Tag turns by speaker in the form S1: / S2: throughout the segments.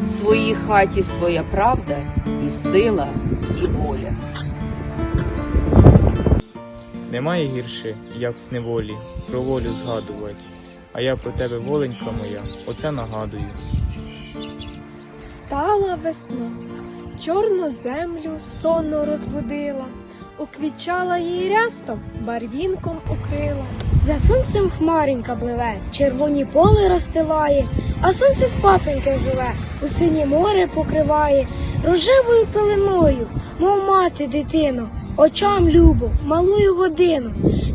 S1: в своїй хаті своя правда і сила, і воля.
S2: Немає гірше, як в неволі, про волю згадувати. А я про тебе, воленька моя, оце нагадую.
S3: Встала весна, чорну землю сонно розбудила, уквічала її рястом, барвінком укрила.
S4: За сонцем хмаренька пливе, червоні поли розстилає, а сонце спатоньке живе, у синє море покриває, рожевою пеленою, мов мати дитину, очам любо, малую годину,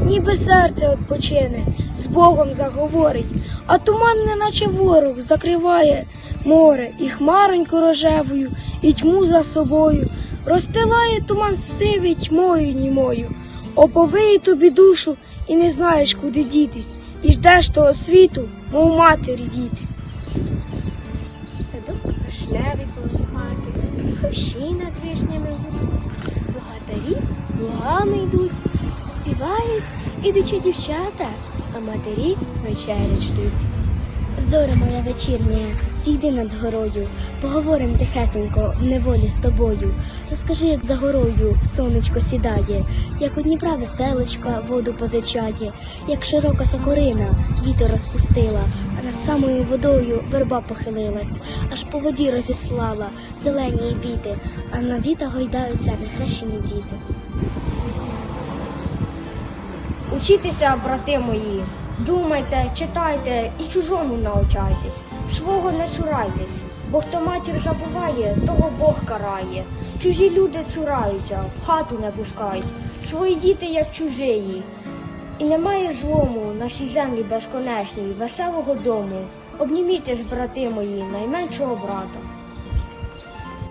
S4: ніби серце odpoчине, з Богом заговорить, а туман, неначе ворог, закриває море і хмароньку рожевою, і тьму за собою, розстилає туман сивий тьмою німою, оповиє тобі душу і не знаєш, куди дітись, і ждеш того світу, мов матері діти.
S5: Вишневий коло хати, хощі над вишнями гудуть, богатарі з плугами йдуть, співають ідучі дівчата, а матері вечерять ждуть. Зоря моя вечірня, зійди над горою, поговорим тихесенько в неволі з тобою. Розкажи, як за горою сонечко сідає, як у Дніпра веселочка воду позичає, як широка сокорина вітер розпустила, самою водою верба похилилась, аж по воді розіслала зелені віти, а на віта гойдаються нехрещені діти.
S4: Учітеся, брати мої, думайте, читайте і чужому научайтесь, свого не цурайтесь, бо хто матір забуває, того Бог карає. Чужі люди цураються, в хату не пускають, свої діти як чужиї. І немає злому на всій землі безконечній, веселого дому. Обніміте ж, брати мої, найменшого брата.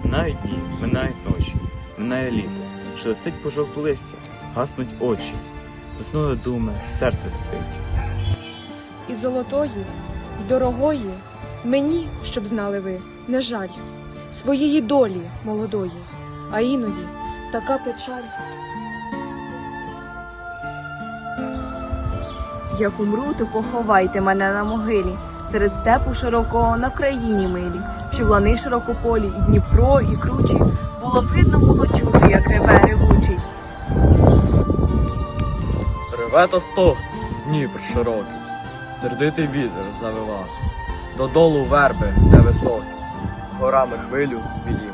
S6: Минають дні, минають ночі, минає літо, шелестить пожовкле листя, гаснуть очі, весною думе, серце спить.
S3: І золотої, і дорогої мені, щоб знали ви, не жаль своєї долі молодої, а іноді така печаль.
S7: Як умру, то поховайте мене на могилі, серед степу широкого на Вкраїні милі, що в лани широкополі, і Дніпро, і кручі, було видно, було чути, як реве ревучий.
S8: Реве та стогне, Дніпр широкий, сердитий вітер завива, додолу верби, де високі, горами хвилю підійма.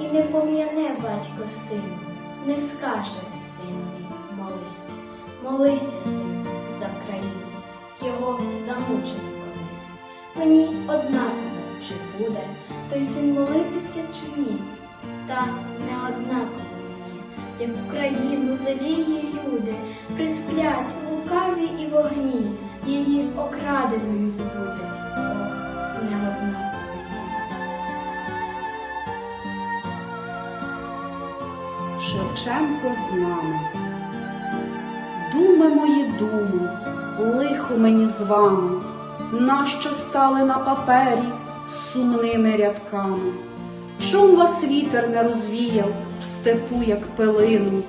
S5: і не пом'яне батько сину, не скаже синові молись, молися, сину, за країну, його замучили колись. Мені однаково, чи буде той син молитися, чи ні, та не однаково мені, як Україну залії люди, присплять лукаві і вогні, її окраденою збудять.
S1: Шевченко з нами. Думи мої думи, лихо мені з вами, нащо стали на папері сумними рядками. Чом вас вітер не розвіяв в степу, як пилину,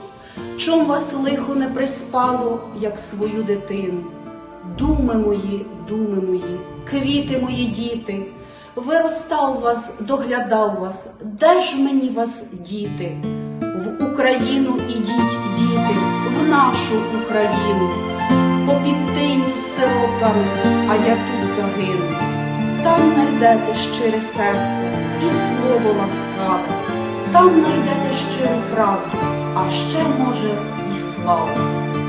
S1: чом вас лихо не приспало, як свою дитину. Думи мої, думи мої, квіти мої діти, виростав вас, доглядав вас, де ж мені вас діти? В Україну ідіть, діти, в нашу Україну, по підтиню сироками, а я тут загину. Там найдете щире серце і слово ласкаве, там найдете щиру правду, а ще, може, і славу.